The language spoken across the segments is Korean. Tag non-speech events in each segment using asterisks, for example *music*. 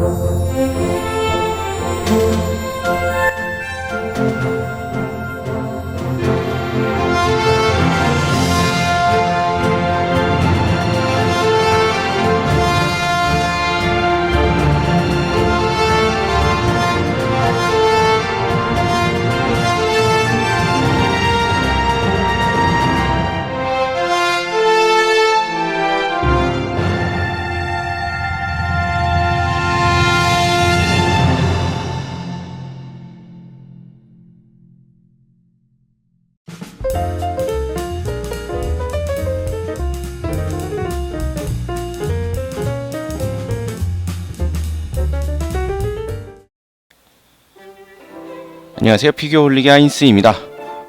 Música 안녕하세요 피규어 홀리기 하인스입니다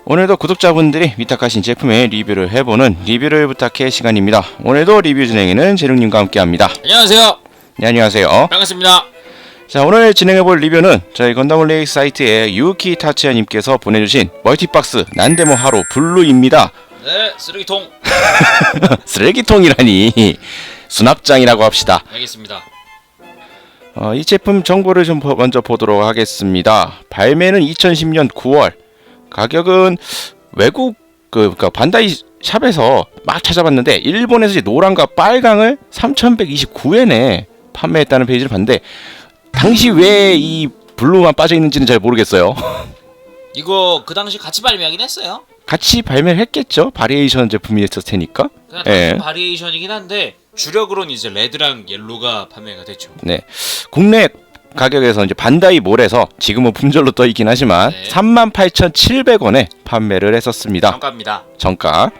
오늘도 구독자분들이 위탁하신 제품의 리뷰를 해보는 리뷰를 부탁해 시간입니다 오늘도 리뷰 진행에는 재룡님과 함께합니다 안녕하세요. 네 안녕하세요 반갑습니다. 자 오늘 진행해볼 리뷰는 저희 건담 홀리기 사이트의 유키 타치야님께서 보내주신 멀티박스 난데모 하루 블루입니다 네, 쓰레기통. *laughs* 쓰레기통이라니 수납장이라고 합시다 알겠습니다. 어, 이 제품 정보를 좀 보- 먼저 보도록 하겠습니다. 발매는 2010년 9월, 가격은 외국 그 그러니까 반다이 샵에서 막 찾아봤는데 일본에서 이제 노랑과 빨강을 3,129엔에 판매했다는 페이지를 봤는데 당시 왜 이 블루만 빠져 있는지는 잘 모르겠어요. *laughs* 이거 그 당시 같이 발매하긴 했어요. 같이 발매를 했겠죠. 바리에이션 제품이었을 테니까. 그냥 예. 바리에이션이긴 한데 주력으로는 이제 레드랑 옐로가 판매가 됐죠. 네. 국내 가격에서 이제 반다이 몰에서 지금은 품절로 떠 있긴 하지만 네. 38,700원에 판매를 했었습니다. 정가입니다. 정가.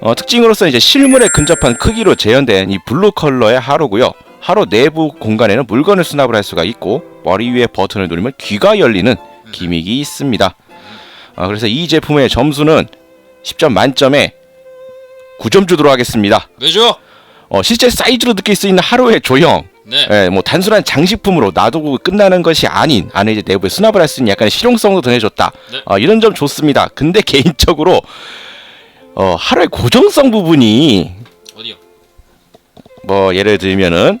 어, 특징으로서 이제 실물에 근접한 크기로 재현된 이 블루 컬러의 하루고요. 하루 내부 공간에는 물건을 수납을 할 수가 있고 머리 위에 버튼을 누르면 귀가 열리는 기믹이 있습니다. 어, 그래서 이 제품의 점수는 10점 만점에 9점 주도록 하겠습니다. 왜죠? 어, 실제 사이즈로 느낄 수 있는 하루의 조형, 네. 예, 뭐 단순한 장식품으로 놔두고 끝나는 것이 아닌 안에 이제 내부에 수납을 할 수 있는 약간의 실용성도 더해줬다. 네. 어, 이런 점 좋습니다. 근데 *laughs* 개인적으로 어, 하루의 고정성 부분이 어디요? 뭐 예를 들면은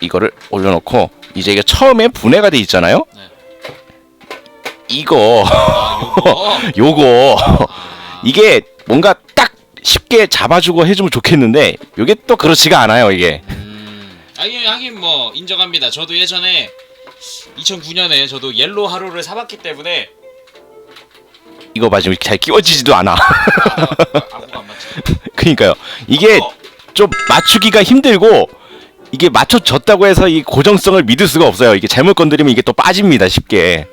이거를 올려놓고 이제 이게 처음에 분해가 돼 있잖아요. 네. 이거 아, *laughs* 요거. 아, 이게 뭔가 딱 쉽게 잡아주고 해주면 좋겠는데 이게 또 그렇지가 않아요 이게. 음, 하긴, 하긴 뭐 인정합니다. 저도 예전에 2009년에 저도 옐로 하루를 사봤기 때문에 이거 봐 지금 잘 끼워지지도 않아. 안 맞죠. *laughs* 그러니까요. 이게 어, 좀 맞추기가 힘들고 이게 맞춰졌다고 해서 이 고정성을 믿을 수가 없어요. 이게 잘못 건드리면 이게 또 빠집니다. 쉽게.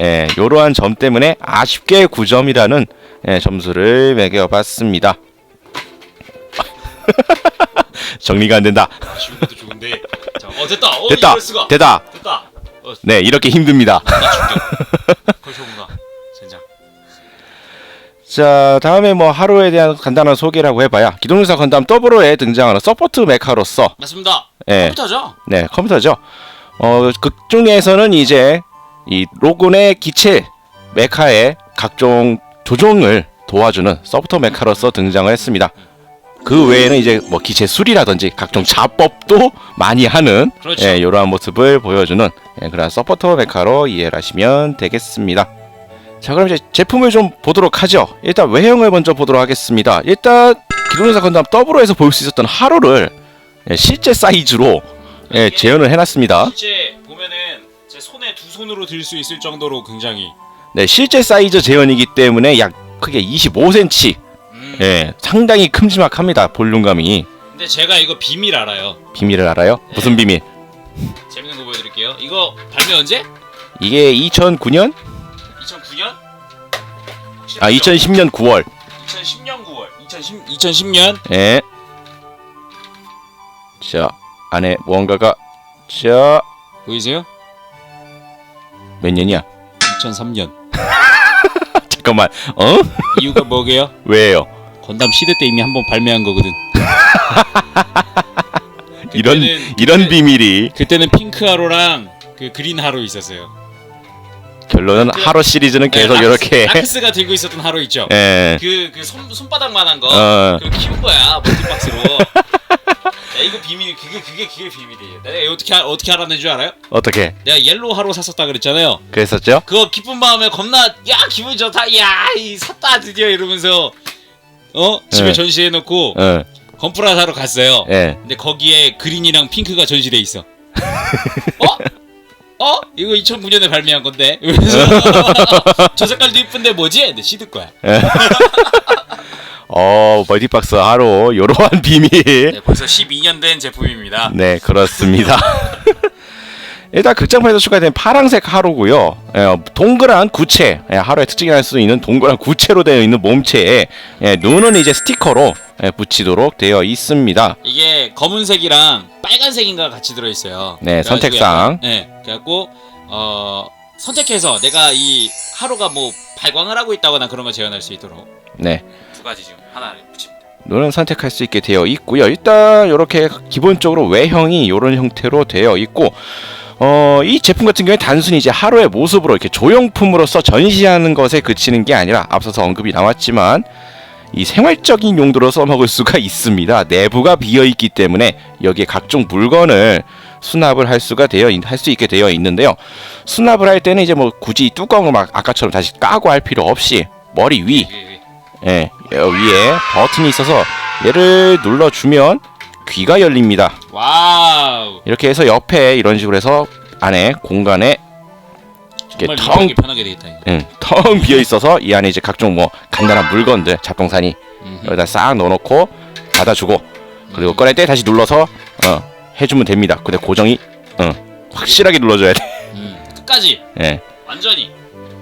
예, 요러한 점 때문에 아쉽게 9점이라는 예, 점수를 매겨봤습니다. *laughs* 정리가 안 된다. 아쉬운 것도 좋은데. 자, 어 됐다. 어 됐다. 이럴 수가. 됐다. 됐다. 어, 네, 이렇게 힘듭니다. *laughs* 젠장. 자, 다음에 뭐 하루에 대한 간단한 소개라고 해봐야 기동유사 건담 더블로에 등장하는 서포트 메카로서 맞습니다. 예, 컴퓨터죠? 네, 컴퓨터죠. 어, 극 중에서는 이제 이 로군의 기체 메카의 각종 조종을 도와주는 서포터 메카로서 등장을 했습니다. 그 외에는 이제 뭐 기체 수리라든지 각종 자법도 많이 하는 그렇죠. 예, 이러한 모습을 보여주는 예, 그런 서포터 메카로 이해를 하시면 되겠습니다. 자, 그럼 이제 제품을 좀 보도록 하죠. 일단 외형을 먼저 보도록 하겠습니다. 일단 기동사 건담 더블로에서 볼 수 있었던 하루를 예, 실제 사이즈로 예, 재현을 해놨습니다. 실제 보면은 제 손에 두 손으로 들 수 있을 정도로 굉장히 네, 실제 사이즈 재현이기 때문에 약 크게 25cm. 음. 예, 상당히 큼지막합니다. 볼륨감이. 근데 제가 이거 비밀 알아요. 비밀을 알아요? 무슨 비밀? 재밌는 거 보여드릴게요. 이거 발매 언제? 이게 2009년? 2009년? 아, 2010년 9월. 2010년 9월. 2010 2010년 예. 자, 안에 무언가가 자, 보이세요? 몇 년이야? 2003년. *laughs* 잠깐만. 어? 이유가 뭐게요? 왜요? 건담 시대 때 이미 한번 발매한 거거든. *laughs* 이런 그때는- 이런 비밀이 그때는 핑크 하로랑 그 그린 하로 있었어요. 결론은 하루 시리즈는 계속 네, 이렇게 라크스가 들고 있었던 하로 있죠. 예. 그 그 손 손바닥만한 거. 어. 그걸 키운 거야 멀티박스로. *laughs* 야, 이거 비밀 그게 그게 그게 비밀이에요. 내가 이거 어떻게 알- 어떻게 알았는 줄 알아요? 어떻게 내가 옐로우 하로 샀었다 그랬잖아요. 그랬었죠? 그거 기쁜 마음에 겁나 야 기분 좋다 야이 샀다 드디어 이러면서 어 집에 네. 전시해 놓고 응, 건프라 사러 갔어요. 예. 근데 거기에 그린이랑 핑크가 전시돼 있어. *laughs* 어? 어? 이거 2009년에 발매한 건데. 이러면서 *laughs* 저 색깔도 이쁜데 뭐지? 근데 시드 거야. *laughs* 어, 멀티박스 하루 요러한 *laughs* 비밀. 네, 벌써 12년 된 제품입니다. 네, 그렇습니다. *laughs* 일단 극장판에서 추가된 파랑색 하루고요. 예, 동그란 구체, 예, 하루의 특징이랄 수 있는 동그란 구체로 되어 있는 몸체에 예, 눈은 이제 스티커로 예, 붙이도록 되어 있습니다. 이게 검은색이랑 빨간색인가 같이 들어 있어요. 네, 선택상. 네, 그래갖고 어 선택해서 내가 이 하루가 뭐 발광을 하고 있다거나 그런 걸 재현할 수 있도록 네, 두 가지 지금 하나를 붙입니다. 눈은 선택할 수 있게 되어 있고요. 일단 이렇게 기본적으로 외형이 이런 형태로 되어 있고 어, 이 제품 같은 경우에 단순히 이제 하루의 모습으로 이렇게 조형품으로서 전시하는 것에 그치는 게 아니라 앞서서 언급이 나왔지만 이 생활적인 용도로 써먹을 수가 *laughs* 있습니다. 내부가 비어 있기 때문에 여기에 각종 물건을 수납을 할 수가 되어 할 수 있게 되어 있는데요. 수납을 할 때는 이제 뭐 굳이 뚜껑을 막 아까처럼 다시 까고 할 필요 없이 머리 위 예, 여 위에 버튼이 있어서 얘를 눌러주면 귀가 열립니다. 와우 이렇게 해서 옆에 이런 식으로 해서 안에 공간에 정말 텅- 이용하기 편하게 돼 있다. 이거. 응, 텅 비어 있어서 이 안에 이제 각종 뭐 간단한 물건들 잡동사니 음흠. 여기다 싹 넣어놓고 닫아주고 그리고 꺼낼 때 다시 눌러서 어, 해주면 됩니다. 근데 고정이 어, 확실하게 눌러줘야 돼. 음, 끝까지 예, 완전히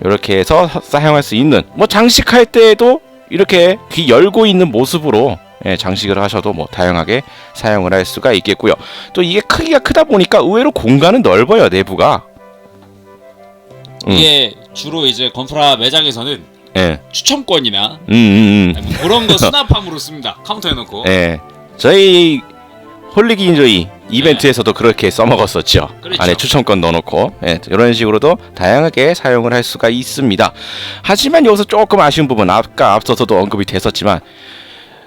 이렇게 해서 사- 사용할 수 있는 뭐 장식할 때에도 이렇게 귀 열고 있는 모습으로 예, 장식을 하셔도 뭐 다양하게 사용을 할 수가 있겠고요. 또 이게 크기가 크다 보니까 의외로 공간은 넓어요 내부가. 음. 이게 주로 이제 건프라 매장에서는 예, 추첨권이나 음, 음, 음. 그런 거 *laughs* 수납함으로 씁니다. 카운터에 놓고. 예, 저희 홀리기인조이 이벤트에서도 그렇게 써먹었었죠. 그렇죠. 안에 추천권 넣어놓고 예, 이런 식으로도 다양하게 사용을 할 수가 있습니다. 하지만 여기서 조금 아쉬운 부분 아까 앞서서도 언급이 됐었지만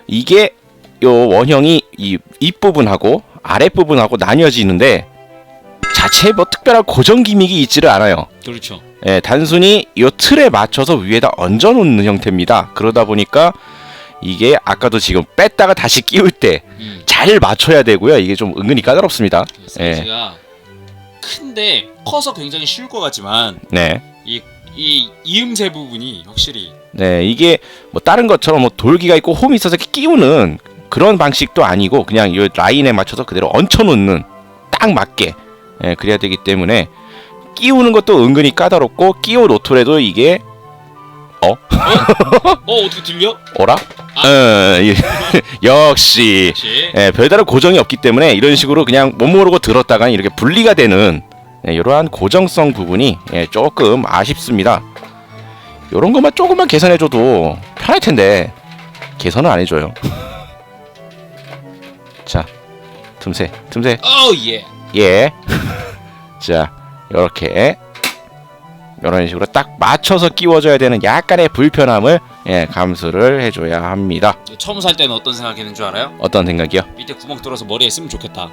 이게 요 원형이 이 윗부분하고 아랫부분하고 나뉘어지는데 자체에 뭐 특별한 고정 기믹이 있지를 않아요. 그렇죠. 예, 단순히 이 틀에 맞춰서 위에다 얹어 놓는 형태입니다. 그러다 보니까 이게 아까도 지금 뺐다가 다시 끼울 때 음. 잘 맞춰야 되고요. 이게 좀 은근히 까다롭습니다. 예. 사이즈가 큰데 커서 굉장히 쉬울 것 같지만 네. 이, 이 이음새 부분이 확실히 네, 이게 뭐 다른 것처럼 뭐 돌기가 있고 홈이 있어서 이렇게 끼우는 그런 방식도 아니고 그냥 이 라인에 맞춰서 그대로 얹혀 놓는 딱 맞게 예, 그래야 되기 때문에 끼우는 것도 은근히 까다롭고 끼워 놓더라도 이게 *laughs* 어 어떻게 들려? 어라? 어, 이- *laughs* 역시 역시 예, 별다른 고정이 없기 때문에 이런 식으로 그냥 못 모르고 들었다가 이렇게 분리가 되는 예, 이러한 고정성 부분이 예, 조금 아쉽습니다. 이런 것만 조금만 개선해줘도 편할 텐데 개선을 안 해줘요. *laughs* 자, 틈새, 틈새, 어 예. 예. *laughs* 자, 이렇게 이런 식으로 딱 맞춰서 끼워줘야 되는 약간의 불편함을 예, 감수를 해줘야 합니다. 처음 살 때는 어떤 생각했는 줄 알아요? 어떤 생각이요? 밑에 구멍 뚫어서 머리에 쓰면 좋겠다.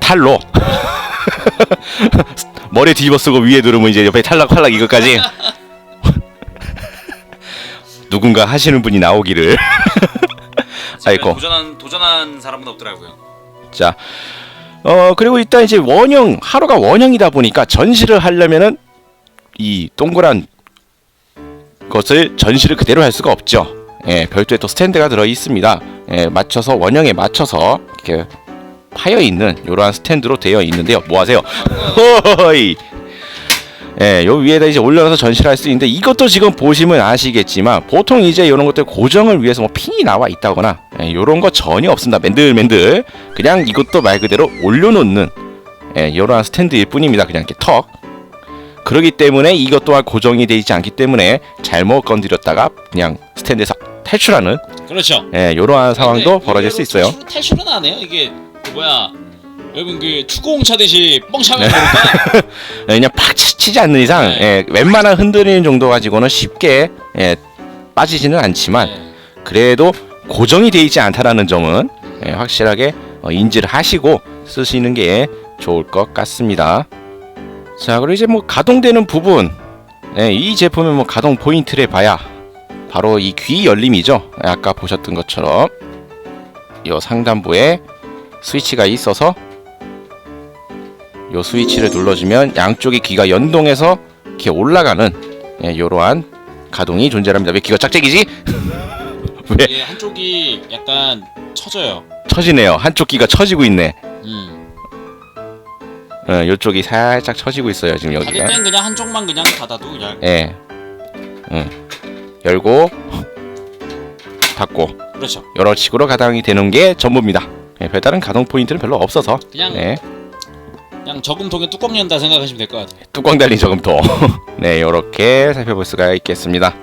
탈로 *laughs* 머리에 뒤집어 쓰고 위에 누르면 이제 옆에 탈락 탈락 이것까지 *laughs* 누군가 하시는 분이 나오기를 *laughs* 아이고. 도전한 도전한 사람은 없더라고요. 자, 어 그리고 일단 이제 원형 하루가 원형이다 보니까 전시를 하려면은 이 동그란 것을 전시를 그대로 할 수가 없죠. 예, 별도의 또 스탠드가 들어 있습니다. 예, 맞춰서 원형에 맞춰서 이렇게 파여 있는 이러한 스탠드로 되어 있는데요. 뭐 하세요? *laughs* 호이. 예, 요 위에다 이제 올려서 전시를 할수 있는데 이것도 지금 보시면 아시겠지만 보통 이제 이런 것들 고정을 위해서 뭐 핀이 나와 있다거나 예, 이런 거 전혀 없습니다. 맨들맨들 그냥 이것도 말 그대로 올려놓는 예, 이러한 스탠드일 뿐입니다. 그냥 이렇게 턱. 그러기 때문에 이것 또한 고정이 되어 있지 않기 때문에 잘못 건드렸다가 그냥 스탠드에서 탈출하는 그렇죠. 예, 이러한 상황도 근데 벌어질 수 의외로 있어요. 탈출, 탈출은 안 해요. 이게 그 뭐야? 여러분 그 축구공 차듯이 뻥 차면 모를까? *laughs* 예, 그냥 팍 치- 치지 않는 이상 네. 예, 웬만한 흔들리는 정도 가지고는 쉽게 예, 빠지지는 않지만 네. 그래도 고정이 되어 있지 않다라는 점은 예, 확실하게 어, 인지를 하시고 쓰시는 게 좋을 것 같습니다. 자, 그리고 이제 뭐 가동되는 부분, 네, 이 제품의 뭐 가동 포인트를 봐야 바로 이 귀 열림이죠. 아까 보셨던 것처럼 이 상단부에 스위치가 있어서 이 스위치를 눌러주면 양쪽의 귀가 연동해서 이렇게 올라가는 예, 이러한 가동이 존재합니다. 왜 귀가 짝짝이지? *laughs* 왜 이게 한쪽이 약간 처져요. 처지네요. 한쪽 귀가 처지고 있네. 음. 어, 이쪽이 살짝 처지고 있어요. 지금 닫을 여기가. 땐 그냥 한쪽만 그냥 닫아도 그냥 예. 응. 열고 닫고 그렇죠. 여러 식으로 가동이 되는 게 전부입니다. 예, 별다른 가동 포인트는 별로 없어서 그냥 네. 그냥 저금통에 뚜껑 연다 생각하시면 될 것 같아요. 뚜껑 달린 저금통. *laughs* 네, 이렇게 살펴볼 수가 있겠습니다.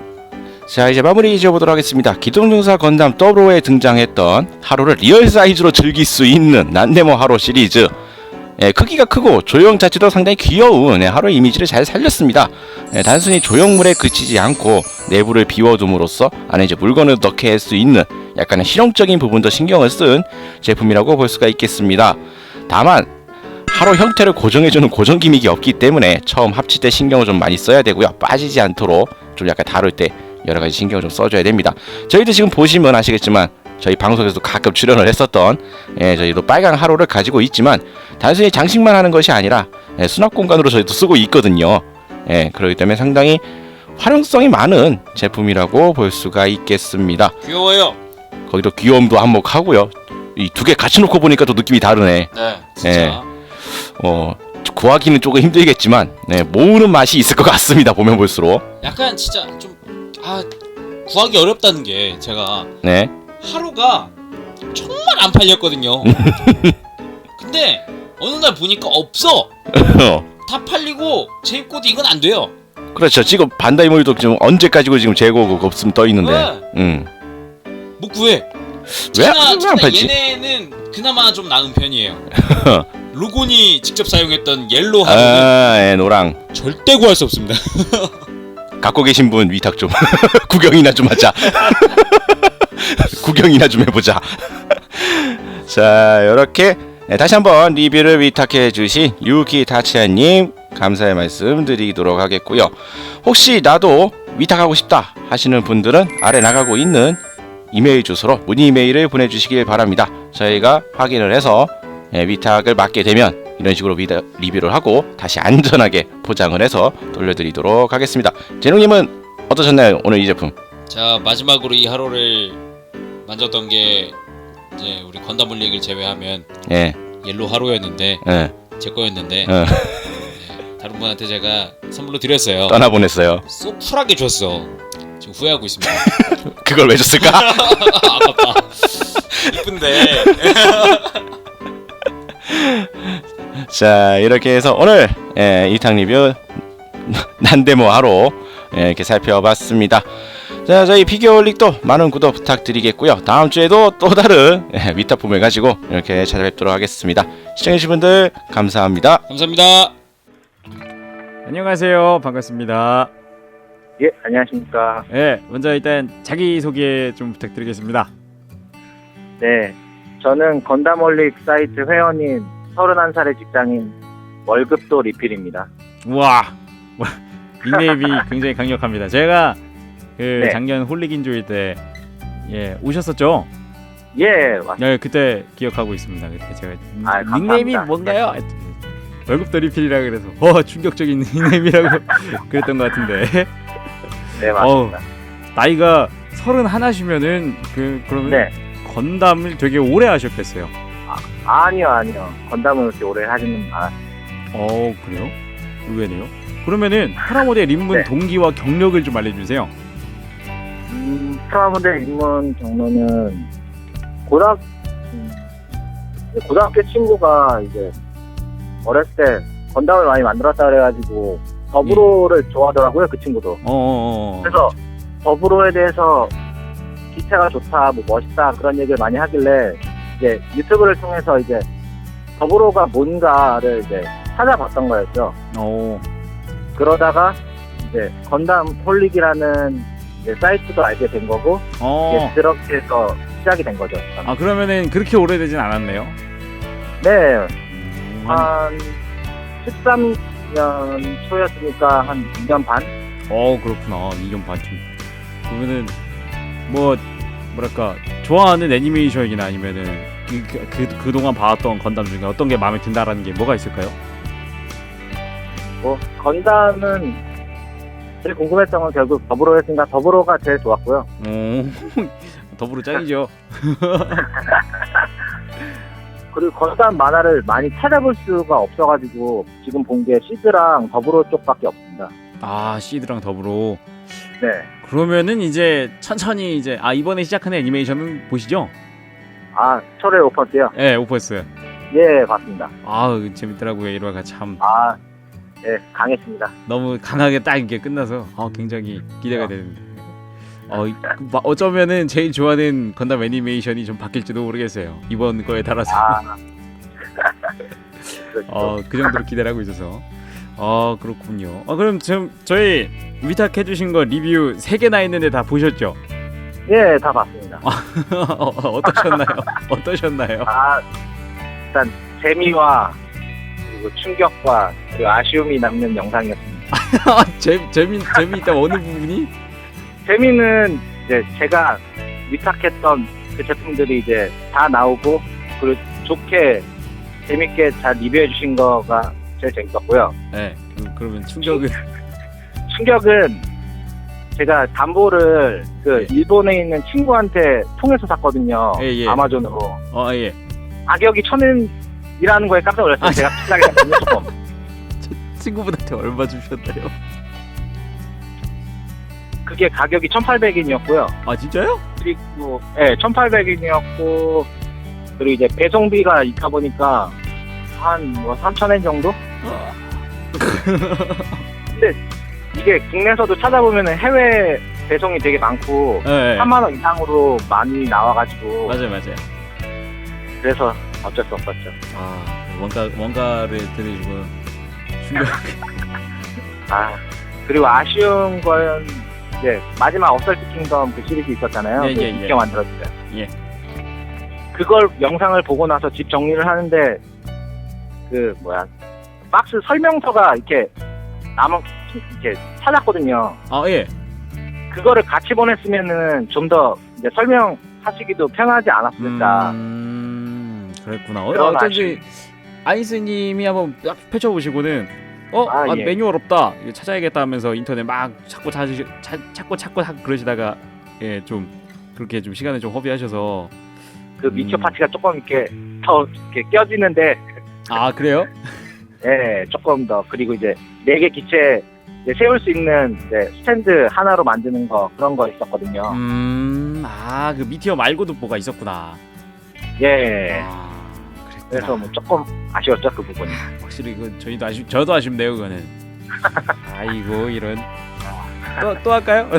자, 이제 마무리 지어보도록 하겠습니다. 기동전사 건담 더블로에 등장했던 하로를 리얼 사이즈로 즐길 수 있는 난데모 하로 시리즈. 예, 크기가 크고 조형 자체도 상당히 귀여운 예, 하로 이미지를 잘 살렸습니다. 예, 단순히 조형물에 그치지 않고 내부를 비워둠으로써 안에 이제 물건을 넣게 할 수 있는 약간의 실용적인 부분도 신경을 쓴 제품이라고 볼 수가 있겠습니다. 다만 하로 형태를 고정해주는 고정 기믹이 없기 때문에 처음 합칠 때 신경을 좀 많이 써야 되고요. 빠지지 않도록 좀 약간 다룰 때 여러 가지 신경을 좀 써줘야 됩니다. 저희도 지금 보시면 아시겠지만 저희 방송에서도 가끔 출연을 했었던 예, 저희도 빨간 하로를 가지고 있지만 단순히 장식만 하는 것이 아니라 예, 수납 공간으로 저희도 쓰고 있거든요. 예, 그렇기 때문에 상당히 활용성이 많은 제품이라고 볼 수가 있겠습니다. 귀여워요. 거기도 귀여움도 한몫하고요. 이 두 개 같이 놓고 보니까 또 느낌이 다르네. 네, 진짜. 어 구하기는 조금 힘들겠지만 네, 모으는 맛이 있을 것 같습니다. 보면 볼수록 약간 진짜 좀 아 구하기 어렵다는 게 제가 네 하루가 정말 안 팔렸거든요. *laughs* 근데 어느 날 보니까 없어. *laughs* 다 팔리고 재입고도 이건 안 돼요. 그렇죠. 지금 반다이몰도 지금 언제까지고 지금 재고가 없으면 떠 있는데, 네. 음. 못 구해. 왜, 차나, 왜안 팔지? 얘네는 그나마 좀 나은 편이에요. *laughs* 로곤이 직접 사용했던 옐로 하루는 아, 예, 노랑 절대 구할 수 없습니다. 갖고 계신 분 위탁 좀 구경이나 좀 하자. *laughs* 구경이나 좀 해보자. *laughs* 자, 이렇게 네, 다시 한번 리뷰를 위탁해 주신 유키 타치아님 감사의 말씀 드리도록 하겠고요. 혹시 나도 위탁하고 싶다 하시는 분들은 아래 나가고 있는 이메일 주소로 문의 이메일을 보내주시길 바랍니다. 저희가 확인을 해서 예, 위탁을 맡게 되면 이런 식으로 리뷰를 하고 다시 안전하게 포장을 해서 돌려드리도록 하겠습니다. 제롱님은 어떠셨나요 오늘 이 제품? 자 마지막으로 이 하루를 만졌던 게 이제 우리 건담 물리기를 제외하면 예, 옐로 하루였는데 예, 제 거였는데 어, 네, 다른 분한테 제가 선물로 드렸어요. 떠나보냈어요. 쏙 쿨하게 줬어. 지금 후회하고 있습니다. *laughs* 그걸 왜 줬을까? *laughs* 아깝다. 이쁜데. *laughs* 자 이렇게 해서 오늘 예, 이탕 리뷰 난데모 하로 예, 이렇게 살펴봤습니다. 자 저희 피겨올릭도 많은 구독 부탁드리겠고요. 다음 주에도 또 다른 예, 위탁품을 가지고 이렇게 찾아뵙도록 하겠습니다. 시청해주신 분들 감사합니다. 감사합니다. 안녕하세요. 반갑습니다. 예, 안녕하십니까. 예, 먼저 일단 자기 소개 좀 부탁드리겠습니다. 네, 저는 건담올릭 사이트 회원인 31살의 직장인 월급도 리필입니다. 우와, *laughs* 닉네임이 굉장히 강력합니다. 제가 그 네. 작년 홀릭인조일 때 예, 오셨었죠? 예, 맞습니다. 네, 그때 기억하고 있습니다. 그때 제가 아, 닉네임이 감사합니다. 뭔가요? 했더니 월급도 리필이라 그래서 어 충격적인 *laughs* 닉네임이라고 *laughs* 그랬던 것 같은데 네, 맞습니다. 나이가 서른 하나시면은 그 그러면 네, 건담을 되게 오래 하셨겠어요. 아니요, 아니요. 건담을 그렇게 오래 하지는 않았어요. 어 그래요? 의외네요. 그러면은 프라모델 입문 네. 동기와 경력을 좀 알려주세요. 음, 프라모델 입문 경로는 고등, 음, 고등학교 친구가 이제 어렸을 때 건담을 많이 만들었다 그래가지고 더브로를 좋아하더라고요, 그 친구도. 어, 어, 어. 그래서 더불어에 대해서 기체가 좋다, 뭐 멋있다 그런 얘기를 많이 하길래 이제 유튜브를 통해서 이제 더불어가 뭔가를 이제 찾아봤던 거였죠. 어, 그러다가 이제 건담 홀릭이라는 이제 사이트도 알게 된 거고 어. 이제 그렇게 해서 시작이 된 거죠. 아 그러면은 그렇게 오래되진 않았네요. 네, 음, 한, 한 13년 초였으니까 한 2년 반? 어 그렇구나 2년 반쯤 그러면은 뭐 뭐랄까 좋아하는 애니메이션이나 아니면은 그, 그, 그, 그동안 봐왔던 건담 중에 어떤 게 마음에 든다라는 게 뭐가 있을까요? 뭐 건담은 제일 궁금했던 건 결국 더불어였으니까 더불어가 제일 좋았고요. 오 *laughs* 더불어 짱이죠 *laughs* 그리고 건담 만화를 많이 찾아볼 수가 없어가지고 지금 본 게 시드랑 더불어 쪽밖에 없습니다. 아 시드랑 더불어 네. 그러면은 이제 천천히 이제 아 이번에 시작하는 애니메이션은 보시죠? 아, 철의 오퍼스요? 예 오퍼스 예, 봤습니다. 아 재밌더라고요 1화가 참 아, 예, 강했습니다. 너무 강하게 딱 이게 끝나서 아, 굉장히 기대가 어, 이- 그 마- 어쩌면은 제일 좋아하는 건담 애니메이션이 좀 바뀔지도 모르겠어요 이번 거에 따라서 아, *laughs* 그렇죠. 어, 그 정도로 기대를 하고 있어서 아 그렇군요 아 그럼 지금 저희 위탁해 주신 거 리뷰 3 개나 있는데 다 보셨죠? 예, 다 봤습니다. 어, *laughs* 어떠셨나요? *laughs* 어떠셨나요? 아, 일단 재미와 그리고 충격과 그리고 아쉬움이 남는 영상이었습니다. *laughs* 아, 재, 재미, 재미있다 어느 부분이? 재미는 이제 제가 위탁했던 그 제품들이 이제 다 나오고 그리고 좋게 재밌게 잘 리뷰해 주신 거가 제일 재밌었고요. 네 그, 그러면 충격은 충격은 제가 담보를 그 예. 일본에 있는 친구한테 통해서 샀거든요. 예, 예. 아마존으로. 어 예. 가격이 천원 이라는 거에 깜짝 놀랐어요. 아, 제가 비싸게 샀거든요, 조금. 친구분한테 얼마 주셨나요? 그게 가격이 1,800엔이었고요. 아 진짜요? 그리고 예, 1,800엔이었고 그리고 이제 배송비가 있다 보니까 한 뭐 3,000엔 정도? *laughs* 근데 이게 국내에서도 찾아보면 해외 배송이 되게 많고 네. 3만 원 이상으로 많이 나와가지고 맞아요 맞아요. 그래서 어쩔 수 없었죠. 아 원가 원가를 들으시고 충격. 아 그리고 아쉬운 건 이제 마지막 어설트 킹덤 그 시리즈 있었잖아요. 예, 그 예, 예. 미디어 만들었어요. 예. 그걸 영상을 보고 나서 집 정리를 하는데 그 뭐야 박스 설명서가 이렇게 남은 이렇게 찾았거든요. 아 예. 그거를 같이 보냈으면은 좀 더 이제 설명하시기도 편하지 않았을까. 음 그랬구나. 어, 그런 어쩐지 아이스님이 한번 딱 펼쳐보시고는 어 아, 아, 예. 매뉴얼 없다 이거 찾아야겠다 하면서 인터넷 막 찾고 찾으시 찾, 찾고 찾고 그러시다가 예 좀 그렇게 좀 시간을 좀 허비하셔서 그 미디어 음. 파츠가 조금 이렇게 더 이렇게 껴지는데 아 그래요? *laughs* 예, 조금 더 그리고 이제 네 개 기체 이제 세울 수 있는 이제 스탠드 하나로 만드는 거 그런 거 있었거든요. 음 아 그 미티어 말고도 뭐가 있었구나. 예. 아 그래서 뭐 조금 아쉬웠죠 그 부분이. *laughs* 확실히 그 저희도 아쉽 저도 아쉽네요 그거는. 아이고 이런 또 또 할까요? *laughs*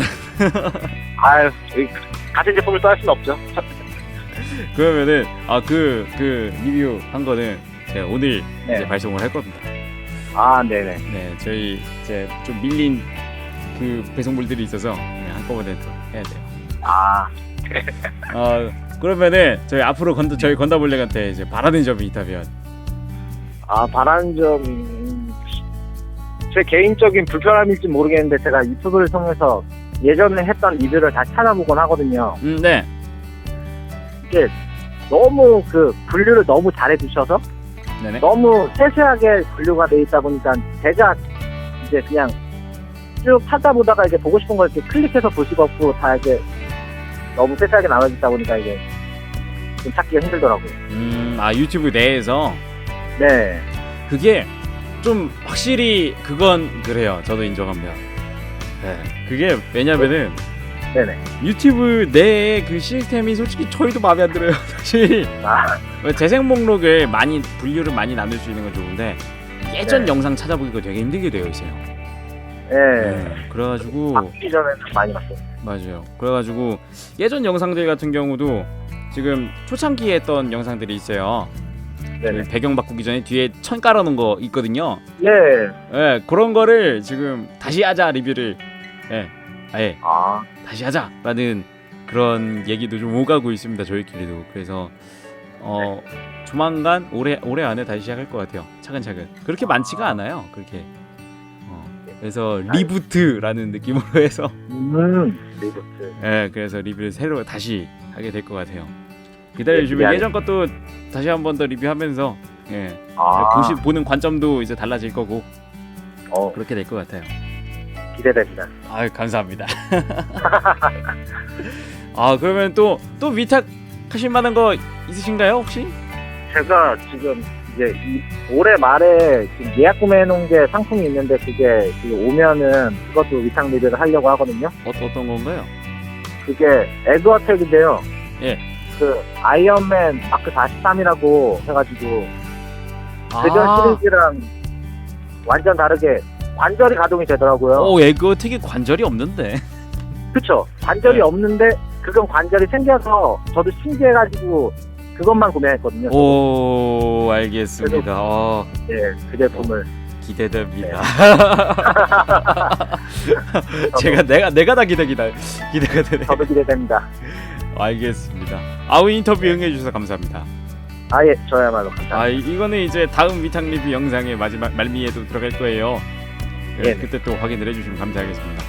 이- 같은 제품을 또 할 수는 없죠. *laughs* 그러면은 아그그 리뷰 한 거는 제가 오늘 네. 이제 발송을 할 겁니다. 아, 네네. 네 저희 이제 좀 밀린 그 배송물들이 있어서 네, 한꺼번에 또 해야 돼요. 아, 아 그러면은 저희 앞으로 건다 저희 건다블랙한테 이제 바라는 점이 있다면 아 바라는 점. 음, 제 개인적인 불편함일지 모르겠는데 제가 유튜브를 통해서 예전에 했던 리뷰를 다시 찾아보곤 하거든요. 음 네. 이게 너무 그 분류를 너무 잘해 주셔서 네네. 너무 세세하게 분류가 돼 있다 보니까 제가 이제 그냥 쭉 찾아보다가 이제 보고 싶은 걸 이렇게 클릭해서 볼 수가 없고 다 이제 너무 세세하게 나눠지다 보니까 이게 좀 찾기가 힘들더라고요. 음 아 유튜브 내에서 네. 그게 좀 확실히 그건 그래요. 저도 인정합니다. 네. 그게 왜냐면은 네네. 유튜브 내의 그 시스템이 솔직히 저희도 마음에 안 들어요. *laughs* 사실 아, 재생 목록을 많이 분류를 많이 나눌 수 있는 건 좋은데 예전 네. 영상 찾아보기가 되게 힘들게 되어 있어요. 네. 네. 그래가지고 바뀌기 전에는 많이 봤어요. 맞아요. 그래가지고 예전 영상들 같은 경우도 지금 초창기에 했던 영상들이 있어요. 네네. 그 배경 바꾸기 전에 뒤에 천 깔아놓은 거 있거든요. 네. 예, 그런 거를 지금 다시 하자 리뷰를 예, 아예 아, 다시 하자라는 그런 얘기도 좀 오가고 있습니다 저희끼리도 그래서 어 조만간 올해 올해 안에 다시 시작할 것 같아요. 차근차근. 그렇게 많지가 않아요. 그렇게. 어, 그래서 리부트라는 느낌으로 해서 음, 리부트. 예, 그래서 리뷰를 새로 다시 하게 될 것 같아요. 기다려주시면 네, 예전 것도 다시 한 번 더 리뷰하면서 예, 아, 보시 보는 관점도 이제 달라질 거고 어, 그렇게 될 것 같아요. 기대됩니다. 아 감사합니다. *laughs* 아 그러면 또 또 위탁하실 만한 거 있으신가요 혹시? 제가 지금 이제 이 올해 말에 지금 예약 구매해 놓은 게 상품이 있는데 그게 그 오면은 그것도 위탁 리뷰를 하려고 하거든요. 어, 어떤 건가요? 그게 에그어택인데요. 예. 그 아이언맨 마크 43이라고 해가지고 대전 아, 시리즈랑 완전 다르게 관절이 가동이 되더라고요. 오 에그 되게 관절이 없는데. *laughs* 그쵸? 관절이 네. 없는데 그건 관절이 생겨서 저도 신기해가지고 그것만 구매했거든요. 오 알겠습니다. 어, 예, 그 제품을. 기대됩니다. *laughs* 제가 내가 내가 다 기대 기다 기대가 되네. 저도 기대됩니다. 알겠습니다. 아우 인터뷰 응해주셔서 감사합니다. 아, 예, 저야말로 감사합니다. 아 이- 이거는 이제 다음 위탁 리뷰 영상의 마지막 말미에도 들어갈 거예요. 네, 예. 그때 또 확인을 해주시면 감사하겠습니다.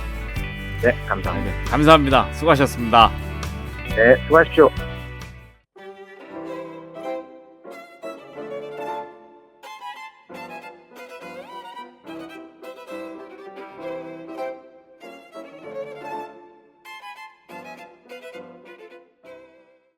네, 감사합니다. 네, 감사합니다. 수고하셨습니다. 네, 수고하십시오.